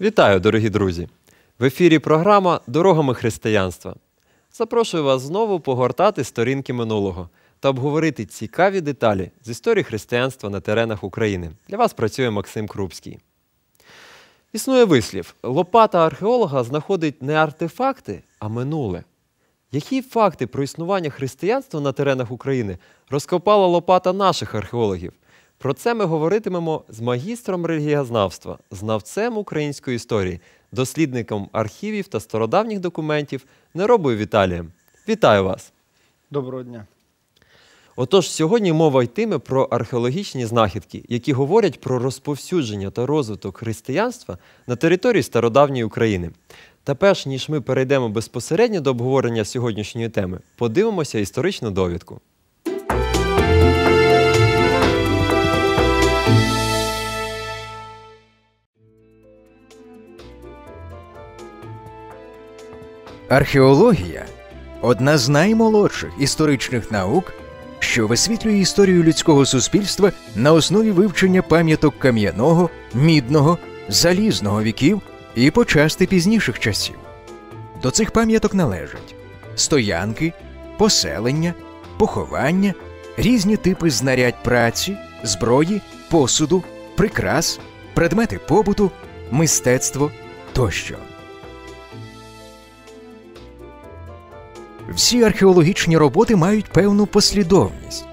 Вітаю, дорогі друзі! В ефірі програма Дорогами християнства. Запрошую вас знову погортати сторінки минулого та обговорити цікаві деталі з історії християнства на теренах України. Для вас працює Максим Крупський. Існує вислів: лопата археолога знаходить не артефакти, а минуле. Які факти про існування християнства на теренах України розкопала лопата наших археологів? Про це ми говоритимемо з магістром релігієзнавства, знавцем української історії, дослідником архівів та стародавніх документів Неробою Віталієм. Вітаю вас! Доброго дня. Отож, сьогодні мова йтиме про археологічні знахідки, які говорять про розповсюдження та розвиток християнства на території стародавньої України. Та перш ніж ми перейдемо безпосередньо до обговорення сьогоднішньої теми, подивимося історичну довідку. Археологія одна з наймолодших історичних наук, що висвітлює історію людського суспільства на основі вивчення пам'яток кам'яного, мідного, залізного віків і почасти пізніших часів. До цих пам'яток належать стоянки, поселення, поховання, різні типи знарядь праці, зброї, посуду, прикрас, предмети побуту, мистецтво тощо. Всі археологічні роботи мають певну послідовність.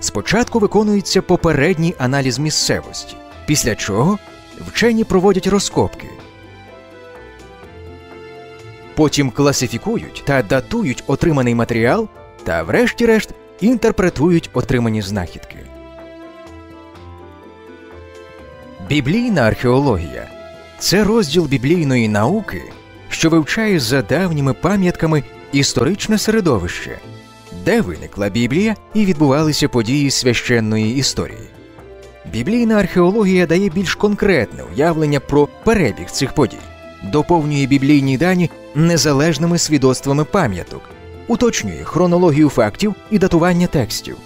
Спочатку виконується попередній аналіз місцевості, після чого вчені проводять розкопки. Потім класифікують та датують отриманий матеріал та, врешті-решт, інтерпретують отримані знахідки. Біблійна археологія це розділ біблійної науки, що вивчає за давніми пам'ятками історичне середовище, де виникла Біблія і відбувалися події священної історії. Біблійна археологія дає більш конкретне уявлення про перебіг цих подій, доповнює біблійні дані незалежними свідоцтвами пам'яток, уточнює хронологію фактів і датування текстів.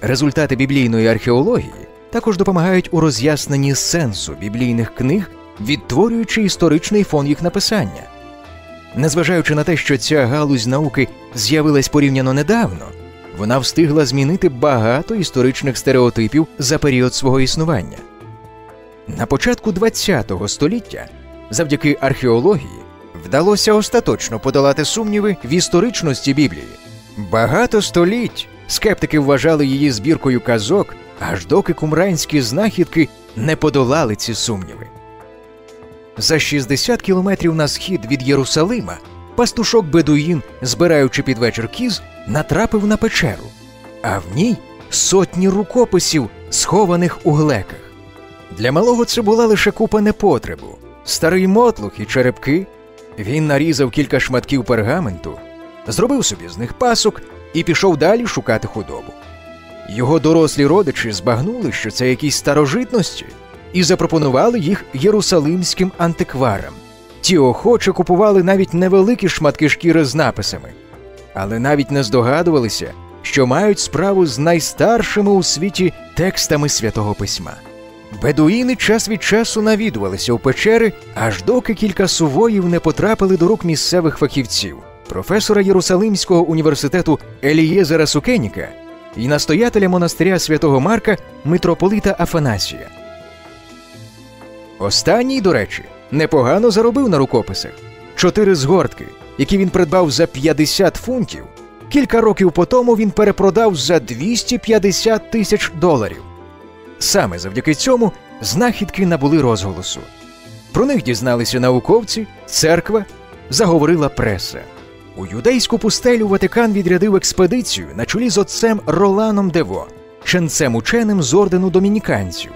Результати біблійної археології також допомагають у роз'ясненні сенсу біблійних книг, відтворюючи історичний фон їх написання. Незважаючи на те, що ця галузь науки з'явилась порівняно недавно, вона встигла змінити багато історичних стереотипів за період свого існування. На початку ХХ століття, завдяки археології, вдалося остаточно подолати сумніви в історичності Біблії. Багато століть скептики вважали її збіркою казок, аж доки кумранські знахідки не подолали ці сумніви. За 60 кілометрів на схід від Єрусалима пастушок Бедуїн, збираючи під вечір кіз, натрапив на печеру, а в ній сотні рукописів, схованих у глеках. Для малого це була лише купа непотребу, старий мотлух і черепки. Він нарізав кілька шматків пергаменту, зробив собі з них пасок і пішов далі шукати худобу. Його дорослі родичі збагнули, що це якісь старожитності і запропонували їх єрусалимським антикварам. Ті охоче купували навіть невеликі шматки шкіри з написами, але навіть не здогадувалися, що мають справу з найстаршими у світі текстами святого письма. Бедуїни час від часу навідувалися у печери, аж доки кілька сувоїв не потрапили до рук місцевих фахівців, професора Єрусалимського університету Елієзера Сукеніка і настоятеля монастиря святого Марка митрополита Афанасія. Останній, до речі, непогано заробив на рукописах чотири згортки, які він придбав за 50 фунтів. Кілька років по тому він перепродав за 250 тисяч доларів. Саме завдяки цьому знахідки набули розголосу. Про них дізналися науковці, церква, заговорила преса. У юдейську пустелю Ватикан відрядив експедицію на чолі з отцем Роланом Дево, ченцем ученим з ордену домініканців.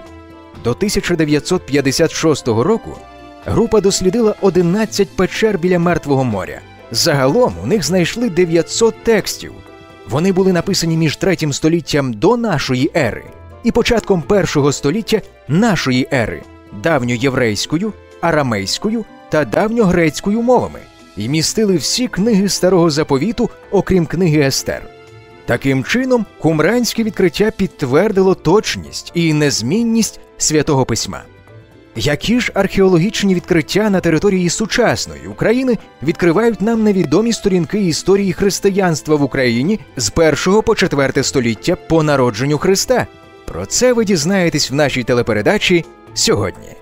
До 1956 року група дослідила 11 печер біля Мертвого моря. Загалом у них знайшли 900 текстів. Вони були написані між третім століттям до нашої ери і початком першого століття нашої ери давньоєврейською, арамейською та давньогрецькою мовами і містили всі книги старого заповіту, окрім книги Естер. Таким чином, кумранське відкриття підтвердило точність і незмінність святого письма. Які ж археологічні відкриття на території сучасної України відкривають нам невідомі сторінки історії християнства в Україні з першого по четверте століття по народженню Христа? Про це ви дізнаєтесь в нашій телепередачі сьогодні.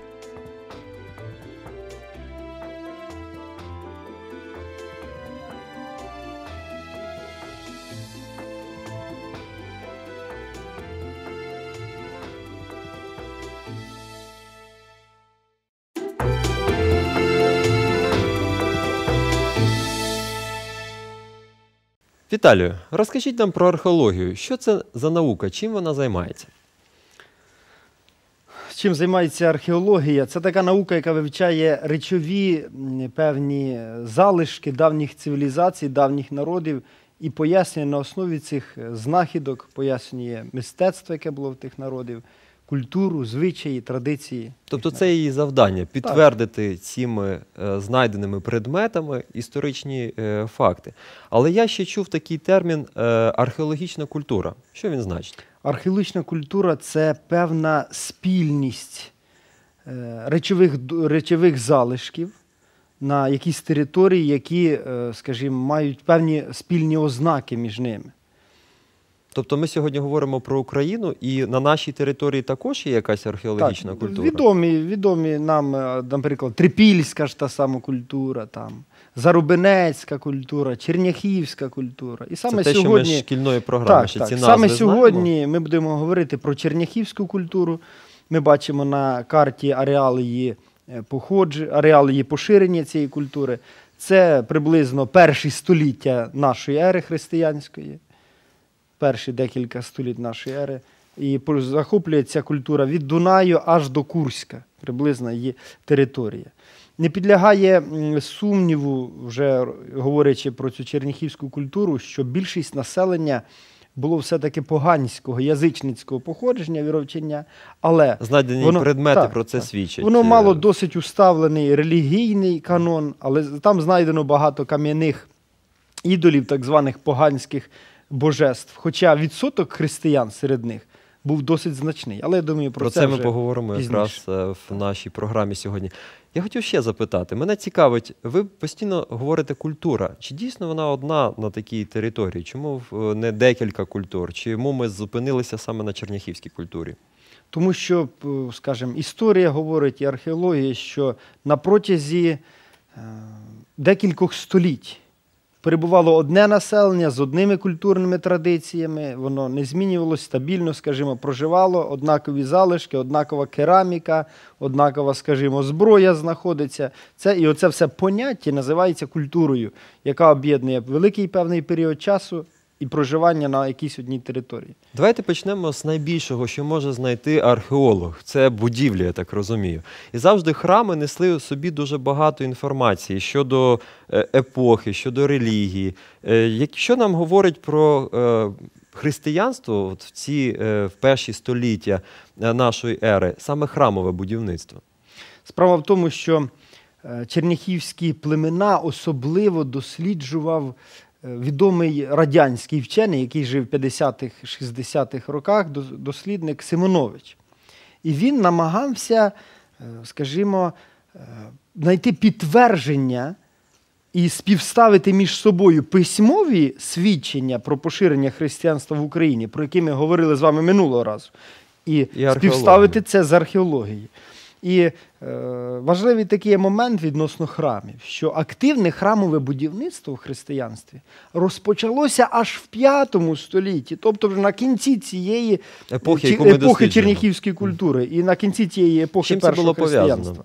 Віталію, розкажіть нам про археологію. Що це за наука? Чим вона займається? Чим займається археологія? Це така наука, яка вивчає речові певні залишки давніх цивілізацій, давніх народів і пояснює на основі цих знахідок, пояснює мистецтво, яке було в тих народів, культуру, звичаї, традиції. Тобто це її завдання підтвердити цими е, знайденими предметами історичні е, факти. Але я ще чув такий термін е, археологічна культура. Що він значить? Археологічна культура це певна спільність речових, речових залишків на якійсь території, які, скажімо, мають певні спільні ознаки між ними. Тобто ми сьогодні говоримо про Україну, і на нашій території також є якась археологічна Так, культура. Відомі, відомі нам, е, наприклад, Трипільська ж та сама культура, там, Зарубинецька культура, Черняхівська культура. І саме це те, сьогодні... що ми шкільної програми Так, ще так. ці Саме назви сьогодні ми будемо говорити про черняхівську культуру. Ми бачимо на карті ареали її е, походження, ареали її поширення цієї культури. Це приблизно перші століття нашої ери християнської, перші декілька століть нашої ери. І по- захоплює ця культура від Дунаю аж до Курська, приблизно її територія. Не підлягає сумніву, вже говорячи про цю черніхівську культуру, що більшість населення було все-таки поганського, язичницького походження, віровчення, але Знайдені Воно- предмети так, про це так. свідчать. Воно Е, мало досить уставлений релігійний канон, але там знайдено багато кам'яних ідолів, так званих поганських божеств. Хоча відсоток християн серед них був досить значний. Але я думаю, про, Про це ми вже поговоримо пізніше. якраз е, в нашій програмі сьогодні. Я хотів ще запитати: мене цікавить, ви постійно говорите культура. Чи дійсно вона одна на такій території? Чому е, не декілька культур? Чому ми зупинилися саме на черняхівській культурі? Тому що, скажімо, історія говорить і археологія, що на протязі е, декількох століть перебувало одне населення з одними культурними традиціями, воно не змінювалося стабільно, скажімо, проживало, однакові залишки, однакова кераміка, однакова, скажімо, зброя знаходиться. Це, і оце все поняття називається культурою, яка об'єднує великий певний період часу і проживання на якійсь одній території. Давайте почнемо з найбільшого, що може знайти археолог. Це будівлі, я так розумію. І завжди храми несли у собі дуже багато інформації щодо е, епохи, щодо релігії. Е, Якщо нам говорить про е, християнство от в ці в перші століття нашої ери, саме храмове будівництво. Справа в тому, що черняхівські племена особливо досліджував відомий радянський вчений, який жив в 50-х, 60-х роках, дослідник Симонович. І він намагався, е, скажімо, е, знайти підтвердження і співставити між собою письмові свідчення про поширення християнства в Україні, про які ми говорили з вами минулого разу, і, археологію. співставити це з археологією. І е, важливий такий момент відносно храмів, що активне храмове будівництво в християнстві розпочалося аж в V столітті, тобто вже на кінці цієї Епохи, епохи черніхівської культури і на кінці цієї епохи Чим це першого християнства. пов'язано?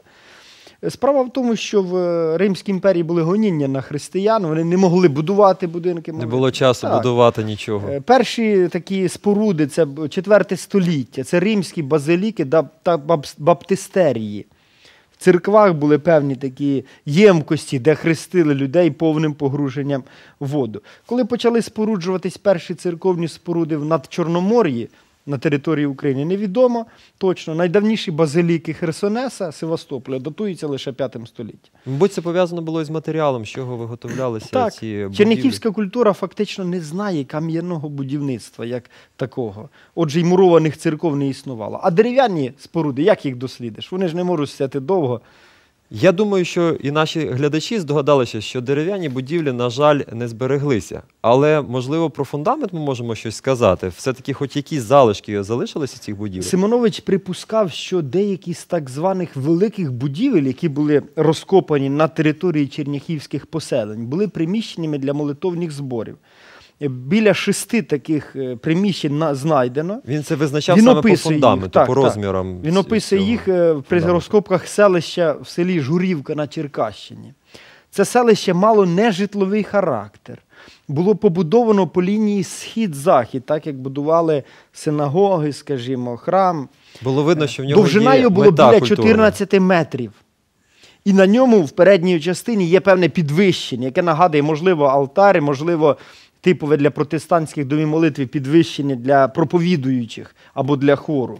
Справа в тому, що в е, Римській імперії були гоніння на християн, вони не могли будувати будинки. Не було часу Так. будувати нічого. Е, Перші такі споруди це б- четверте століття, це римські базиліки та баптистерії. В церквах були певні такі ємкості, де хрестили людей повним погруженням в воду. Коли почали споруджуватись перші церковні споруди в Надчорномор'ї, на території України невідомо точно. Найдавніші базиліки Херсонеса, Севастополя, датуються лише 5 століттям. Мабуть, це пов'язано було із матеріалом, з чого виготовлялися Так, ці будівлі. Чернігівська культура фактично не знає кам'яного будівництва як такого. Отже, й мурованих церков не існувало. А дерев'яні споруди, як їх дослідиш? Вони ж не можуть стояти довго. Я думаю, що і наші глядачі здогадалися, що дерев'яні будівлі, на жаль, не збереглися. Але, можливо, про фундамент ми можемо щось сказати. Все-таки, хоч якісь залишки залишилися цих будівель. Симонович припускав, що деякі з так званих великих будівель, які були розкопані на території черняхівських поселень, були приміщеннями для молитовних зборів. Е, Біля шести таких е, приміщень на- знайдено. Він це визначав Він саме по описує їх, фундаменту, так, по так. розмірам. Він описує цього їх е, при розкопках селища в селі Журівка на Черкащині. Це селище мало нежитловий характер. Було побудовано по лінії схід-захід, так як будували синагоги, скажімо, храм. Було видно, що в нього Довжина його було біля культурна. 14 метрів. І на ньому в передній частині є певне підвищення, яке нагадує, можливо, алтари, можливо, типове для протестантських домів молитви підвищення для проповідуючих або для хору.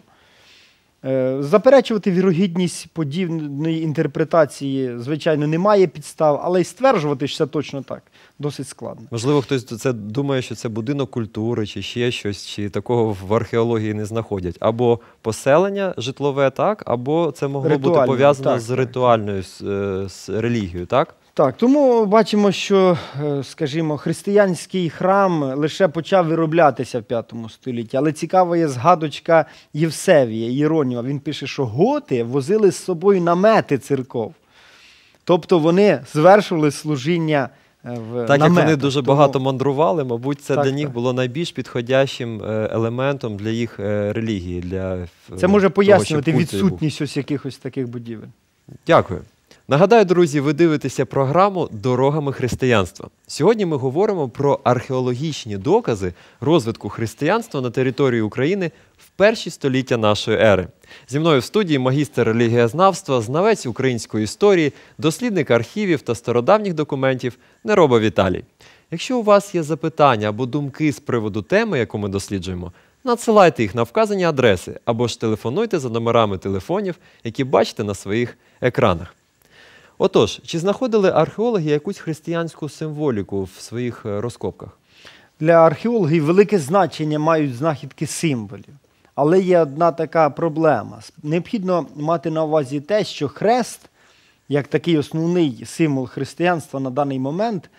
Е, Заперечувати вірогідність подібної інтерпретації, звичайно, немає підстав, але й стверджувати, що це точно так, досить складно. Можливо, хтось це думає, що це будинок культури, чи ще щось, чи такого в археології не знаходять. Або поселення житлове, так, або це могло бути пов'язано з ритуальною з, е, з релігією, так? Так, тому бачимо, що, е, скажімо, християнський храм лише почав вироблятися в V столітті. Але цікава є згадочка Євсевія, Єроніма. Він пише, що готи возили з собою намети церков. Тобто вони звершували служіння е, в Так як наметах. вони дуже Тому- багато мандрували, мабуть, це Так, для них так. було найбільш підходящим е, елементом для їх релігії. Для, Це може того, пояснювати був. відсутність ось якихось таких будівель. Дякую. Нагадаю, друзі, ви дивитеся програму Дорогами християнства. Сьогодні ми говоримо про археологічні докази розвитку християнства на території України в перші століття нашої ери. Зі мною в студії магістр релігієзнавства, знавець української історії, дослідник архівів та стародавніх документів Нероба Віталій. Якщо у вас є запитання або думки з приводу теми, яку ми досліджуємо, надсилайте їх на вказані адреси або ж телефонуйте за номерами телефонів, які бачите на своїх екранах. Отож, чи знаходили археологи якусь християнську символіку в своїх е, розкопках? Для археологів велике значення мають знахідки символів. Але є одна така проблема. Необхідно мати на увазі те, що хрест, як такий основний символ християнства на даний момент,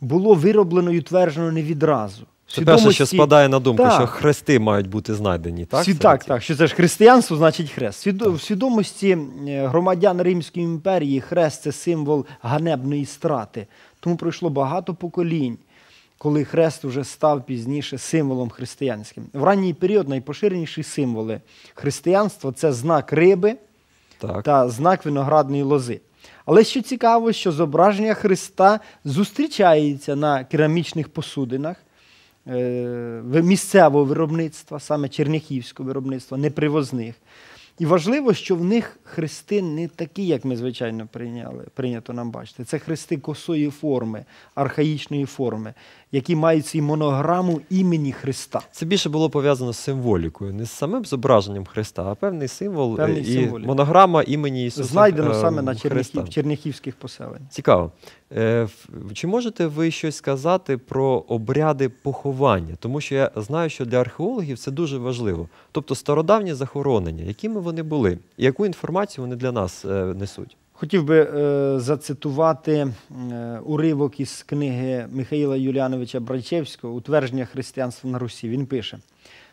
було вироблено і утверджено не відразу. Це перше, що спадає на думку, Так. що хрести мають бути знайдені, так? Сві- так, так, що це ж християнство, значить хрест. Свідо- В свідомості е, громадян Римської імперії хрест це символ ганебної страти. Тому пройшло багато поколінь, коли хрест вже став пізніше символом християнським. В ранній період найпоширеніші символи християнства це знак риби Так. та знак виноградної лози. Але що цікаво, що зображення Христа зустрічається на керамічних посудинах місцевого виробництва, саме черняхівського виробництва, непривозних. І важливо, що в них хрести не такі, як ми звичайно прийняли, прийнято нам бачити. Це хрести косої форми, архаїчної форми, які мають цю монограму імені Христа. Це більше було пов'язано з символікою, не з самим зображенням Христа, а певний символ Певний е, і символік. монограма імені Ісуса. Знайдено е, саме на черняхів, черняхівських поселеннях. Цікаво. Е, Чи можете ви щось сказати про обряди поховання? Тому що я знаю, що для археологів це дуже важливо. Тобто стародавні захоронення, якими вони були, і яку інформацію вони для нас несуть? Хотів би е, зацитувати е, уривок із книги Михаїла Юліановича Брайчевського Утвердження християнства на Русі. Він пише: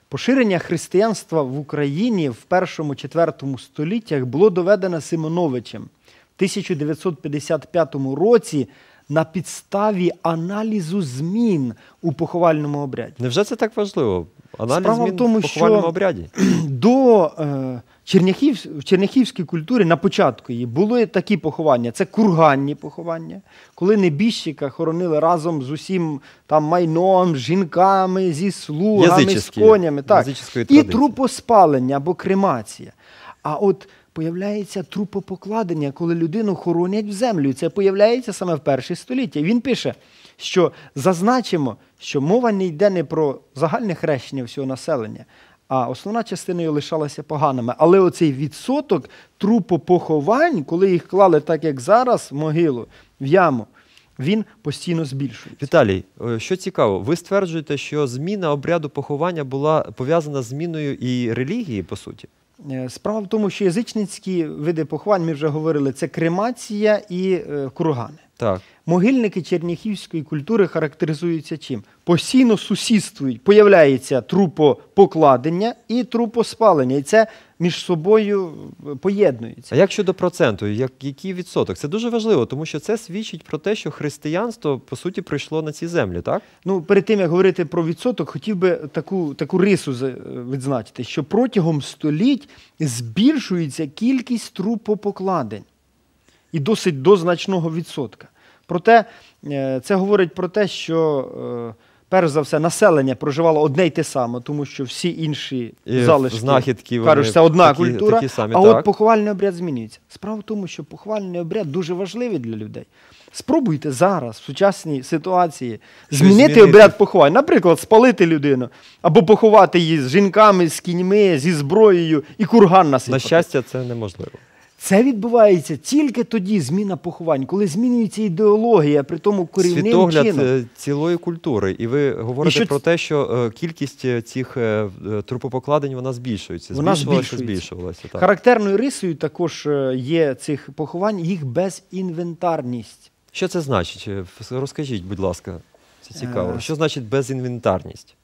поширення християнства в Україні в першому-четвертому століттях було доведено Симоновичем в 1955 році на підставі аналізу змін у поховальному обряді. Невже це так важливо? Аналіз Справа в змін тому, в поховальному що- обряді? До е, Черняхів, в черняхівській культурі на початку її були такі поховання. Це курганні поховання, коли небіжчика хоронили разом з усім там майном, з жінками, зі слугами, з конями. Так. І трупоспалення або кремація. А от появляється трупопокладення, коли людину хоронять в землю. І це появляється саме в перші століття. І він пише, що зазначимо, що мова не йде не про загальне хрещення всього населення, а основна частина її лишалася поганими. Але оцей відсоток трупопоховань, коли їх клали так, як зараз, в могилу, в яму, він постійно збільшується. Віталій, е, що цікаво, ви стверджуєте, що зміна обряду поховання була пов'язана з зміною і релігії, по суті? Е, Справа в тому, що язичницькі види поховань, ми вже говорили, це кремація і е, кургани. Так. Могильники черніхівської культури характеризуються чим? Постійно сусідствують, появляється трупопокладення і трупоспалення, і це між собою е, поєднується. А як щодо проценту, як, який відсоток? Це дуже важливо, тому що це свідчить про те, що християнство, по суті, прийшло на ці землі, так? Ну, перед тим як говорити про відсоток, хотів би таку, таку рису відзначити, що протягом століть збільшується кількість трупопокладень і досить до значного відсотка. Проте е, це говорить про те, що е, перш за все населення проживало одне й те саме, тому що всі інші І залишки знахідки кажуть, це одна такі- культура, такі самі, а так. от поховальний обряд змінюється. Справа в тому, що поховальний обряд дуже важливий для людей. Спробуйте зараз, в сучасній ситуації, змінити змінити. обряд поховання. Наприклад, спалити людину, або поховати її з жінками, з кіньми, зі зброєю і курган насипати. На щастя, це неможливо. Це відбувається тільки тоді, зміна поховань, коли змінюється ідеологія, при тому корінним Світогляд чином. е, цілої культури. І ви говорите що про те, що е, кількість е, цих трупопокладень вона збільшується. Вона збільшується. збільшувалася. Так. Характерною рисою також є цих поховань їх безінвентарність. Що це значить? Розкажіть, будь ласка, це цікаво. Що значить безінвентарність?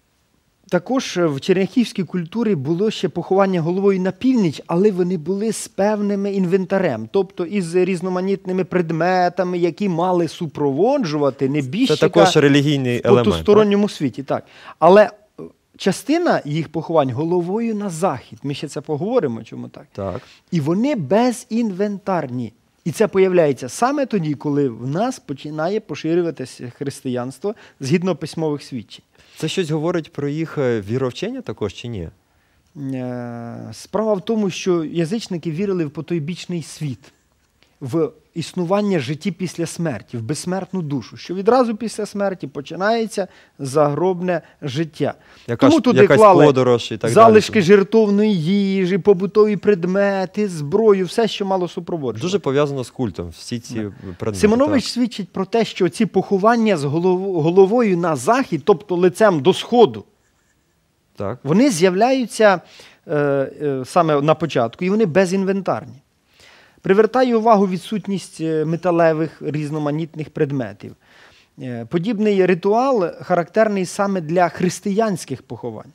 Також е, в черняхівській культурі було ще поховання головою на північ, але вони були з певним інвентарем, тобто із різноманітними предметами, які мали супроводжувати Це небіжчика також релігійний в елемент. потусторонньому світі. Так. Але е, частина їх поховань головою на захід. Ми ще це поговоримо, чому так. Так. І вони безінвентарні. І це появляється саме тоді, коли в нас починає поширюватися християнство згідно письмових свідчень. Це щось говорить про їх е, віровчення також чи ні? Е, Справа в тому, що язичники вірили в потойбічний світ, в існування житті після смерті, в безсмертну душу, що відразу після смерті починається загробне життя. Якась, Тому туди якась клали подорож і так залишки далі. жертовної їжі, побутові предмети, зброю, все, що мало супроводжувати. Дуже пов'язано з культом. Всі ці предмети. Симонович так. свідчить про те, що ці поховання з головою на захід, тобто лицем до сходу, Так. вони з'являються е, е, саме на початку, і вони безінвентарні. Привертає увагу відсутність е, металевих різноманітних предметів. Е, Подібний ритуал характерний саме для християнських поховань,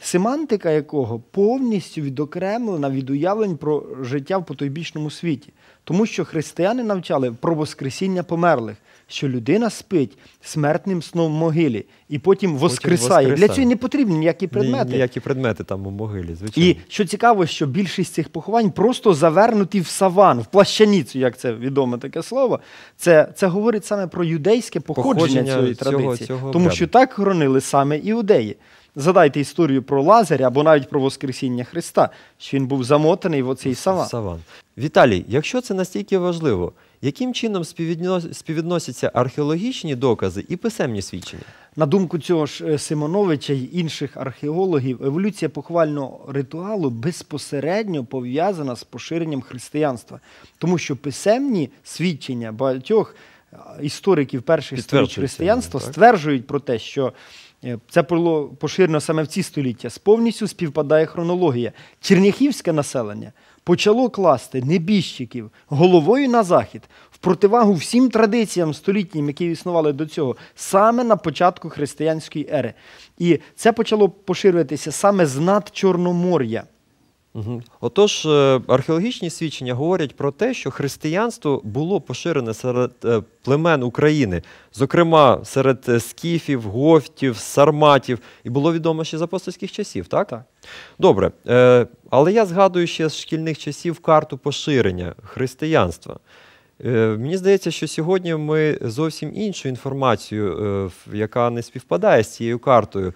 семантика якого повністю відокремлена від уявлень про життя в потойбічному світі. Тому що християни навчали про воскресіння померлих, що людина спить смертним сном в могилі і потім воскресає. Для цього не потрібні ніякі Ні- предмети. Ніякі предмети там у могилі, звичайно. І що цікаво, що більшість цих поховань просто завернуті в саван, в плащаніцю, як це відоме таке слово. Це, це говорить саме про юдейське походження, Походження цієї цього- традиції. цього тому обряду. що так хоронили саме іудеї. Задайте історію про Лазаря або навіть про Воскресіння Христа, що він був замотаний в оцей саван. Саван. Віталій, якщо це настільки важливо, яким чином співвідносяться археологічні докази і писемні свідчення? На думку цього ж е, Симоновича й інших археологів, еволюція поховального ритуалу безпосередньо пов'язана з поширенням християнства, тому що писемні свідчення багатьох е, істориків перших століть християнства так? стверджують про те, що це було поширено саме в ці століття. З повністю співпадає хронологія. Черняхівське населення почало класти небіжчиків головою на захід в противагу всім традиціям столітнім, які існували до цього, саме на початку християнської ери. І це почало поширюватися саме з над Чорномор'я. Угу. Отож, е, археологічні свідчення говорять про те, що християнство було поширене серед е, племен України, зокрема серед е, скіфів, говтів, сарматів, і було відомо ще з апостольських часів, так? Так. Добре. Але я згадую ще з шкільних часів карту поширення християнства. Мені здається, що сьогодні ми зовсім іншу інформацію, яка не співпадає з цією картою,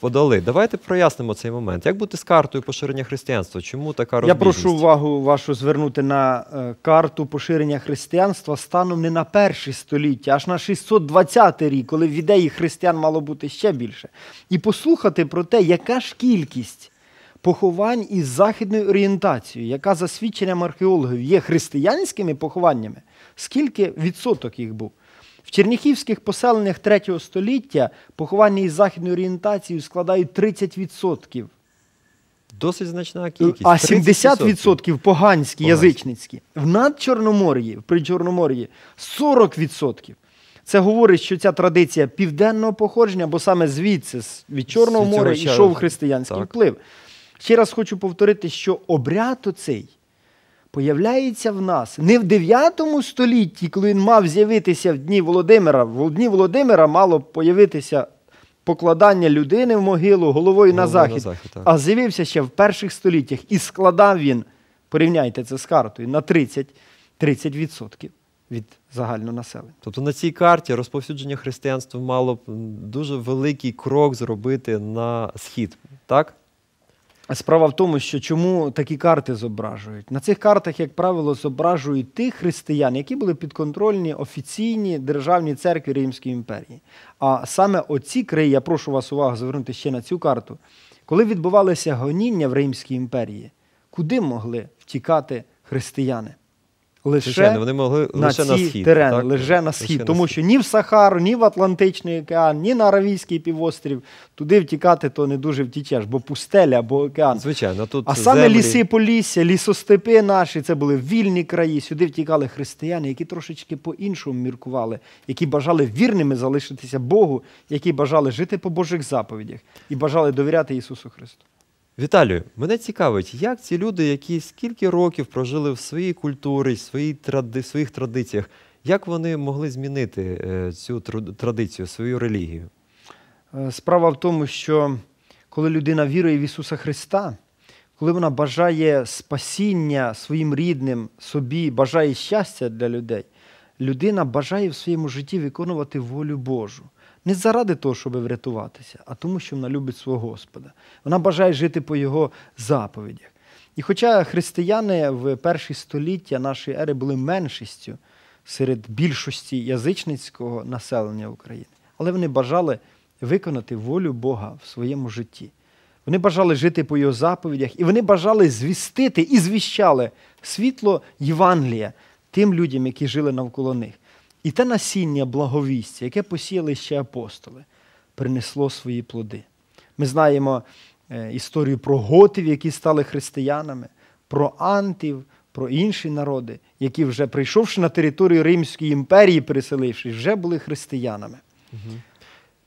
подали. Давайте прояснимо цей момент. Як бути з картою поширення християнства? Чому така Я прошу увагу вашу звернути на е, карту поширення християнства станом не на перше століття, аж на 620 рік, коли в ідеї християн мало бути ще більше. І послухати про те, яка ж кількість поховань із західною орієнтацією, яка за свідченням археологів є християнськими похованнями, скільки відсоток їх був. В черніхівських поселеннях 3 століття поховання із західною орієнтацією складають 30%. Досить значна кількість. А 70% поганські, язичницькі. В надчорномор'ї, в Причорномор'ї 40%. Це говорить, що ця традиція південного походження, бо саме звідси, від Чорного моря, йшов християнський Так. вплив. Ще раз хочу повторити, що обряд оцей появляється в нас не в 9 столітті, коли він мав з'явитися в дні Володимира. В дні Володимира мало появитися покладання людини в могилу головою на Головою на захід. захід, а з'явився ще в перших століттях і складав він, порівняйте це з картою, на 30, 30% від загального населення. Тобто на цій карті розповсюдження християнства мало б дуже великий крок зробити на схід, так? Справа в тому, що чому такі карти зображують? На цих картах, як правило, зображують тих християн, які були підконтрольні офіційній державній церкві Римської імперії. А саме оці краї, я прошу вас увагу звернути ще на цю карту, коли відбувалися гоніння в Римській імперії, куди могли втікати християни? Лише Звичайно, вони могли на лише на схід. терени, так? лише на схід. тому що ні в Сахару, ні в Атлантичний океан, ні на Аравійський півострів туди втікати, то не дуже втічеш, бо пустеля, або океан. Звичайно, тут А саме землі... ліси Полісся, лісостепи наші, це були вільні краї. Сюди втікали християни, які трошечки по-іншому міркували, які бажали вірними залишитися Богу, які бажали жити по Божих заповідях і бажали довіряти Ісусу Христу. Віталію, мене цікавить, як ці люди, які скільки років прожили в своїй культурі, в своїй тради... своїх традиціях, як вони могли змінити е, цю традицію, свою релігію? Е, Справа в тому, що коли людина вірує в Ісуса Христа, коли вона бажає спасіння своїм рідним, собі, бажає щастя для людей, людина бажає в своєму житті виконувати волю Божу. Не заради того, щоб врятуватися, а тому, що вона любить свого Господа. Вона бажає жити по Його заповідях. І хоча християни в перші століття нашої ери були меншістю серед більшості язичницького населення України, але вони бажали виконати волю Бога в своєму житті. Вони бажали жити по його заповідях, і вони бажали звістити і звіщали світло Євангелія тим людям, які жили навколо них. І те насіння благовістя, яке посіяли ще апостоли, принесло свої плоди. Ми знаємо е, історію про готів, які стали християнами, про антів, про інші народи, які вже прийшовши на територію Римської імперії, переселившись, вже були християнами.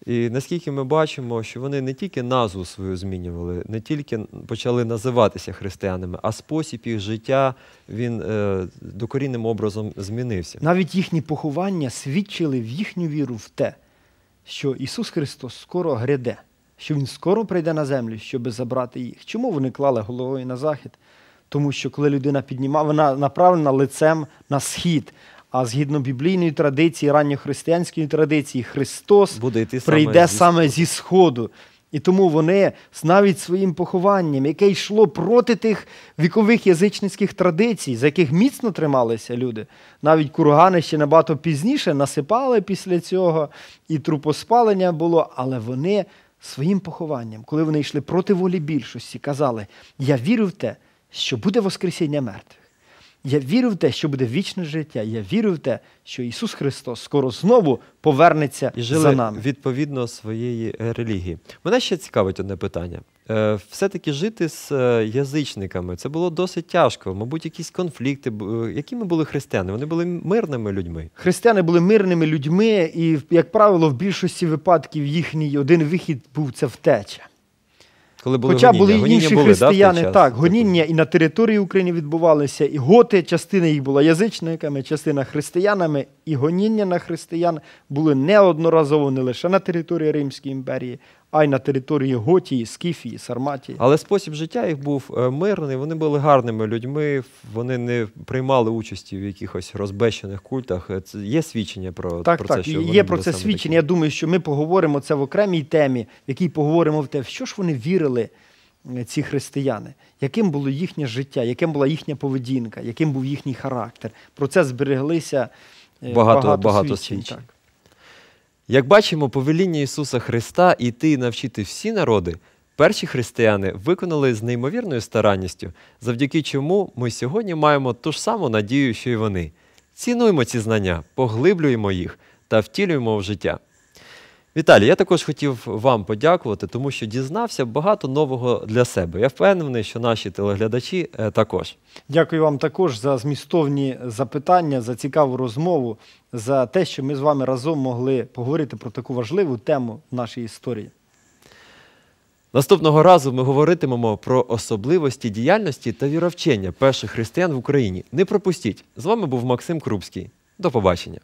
І наскільки ми бачимо, що вони не тільки назву свою змінювали, не тільки почали називатися християнами, а спосіб їх життя він е, докорінним образом змінився. Навіть їхні поховання свідчили в їхню віру в те, що Ісус Христос скоро гряде, що Він скоро прийде на землю, щоб забрати їх. Чому вони клали головою на захід? Тому що коли людина піднімає, вона направлена лицем на схід. А згідно біблійної традиції, ранньохристиянської традиції, Христос Буде йти саме прийде зі саме зі сходу. І тому вони навіть своїм похованням, яке йшло проти тих вікових язичницьких традицій, за яких міцно трималися люди, навіть кургани ще набагато пізніше насипали після цього, і трупоспалення було, але вони своїм похованням, коли вони йшли проти волі більшості, казали: Я вірю в те, що буде Воскресіння мертвих. Я вірю в те, що буде вічне життя. Я вірю в те, що Ісус Христос скоро знову повернеться І за жили нами. відповідно своєї е, релігії. Мене ще цікавить одне питання. Е, Все-таки жити з е, язичниками це було досить тяжко. Мабуть, якісь конфлікти. Якими були християни? Вони були мирними людьми. Християни були мирними людьми, і, як правило, в більшості випадків їхній один вихід був це втеча. Коли були Хоча гоніння. були Гоніння інші були, християни, да, так, гоніння і на території України відбувалися, і готи, частина їх була язичниками, частина християнами, і гоніння на християн були неодноразово не лише на території Римської імперії, а й на території Готії, Скіфії, Сарматії. Але спосіб життя їх був е, мирний, вони були гарними людьми, вони не приймали участі в якихось розбещених культах. Е, Це є свідчення про, Так, про так, це, що є про це свідчення. такі. Я думаю, що ми поговоримо це в окремій темі, в якій поговоримо в те, в що ж вони вірили, е, ці християни, яким було їхнє життя, яким була їхня поведінка, яким був їхній характер. Про це збереглися Багато- багато свідчень. свідчень. Так. Як бачимо, повеління Ісуса Христа іти і навчити всі народи, перші християни виконали з неймовірною старанністю, завдяки чому ми сьогодні маємо ту ж саму надію, що й вони. Цінуємо ці знання, поглиблюємо їх та втілюємо в життя. Віталій, я також хотів вам подякувати, тому що дізнався багато нового для себе. Я впевнений, що наші телеглядачі е, також. Дякую вам також за змістовні запитання, за цікаву розмову, за те, що ми з вами разом могли поговорити про таку важливу тему в нашій історії. Наступного разу ми говоритимемо про особливості діяльності та віровчення перших християн в Україні. Не пропустіть! З вами був Максим Крупський. До побачення.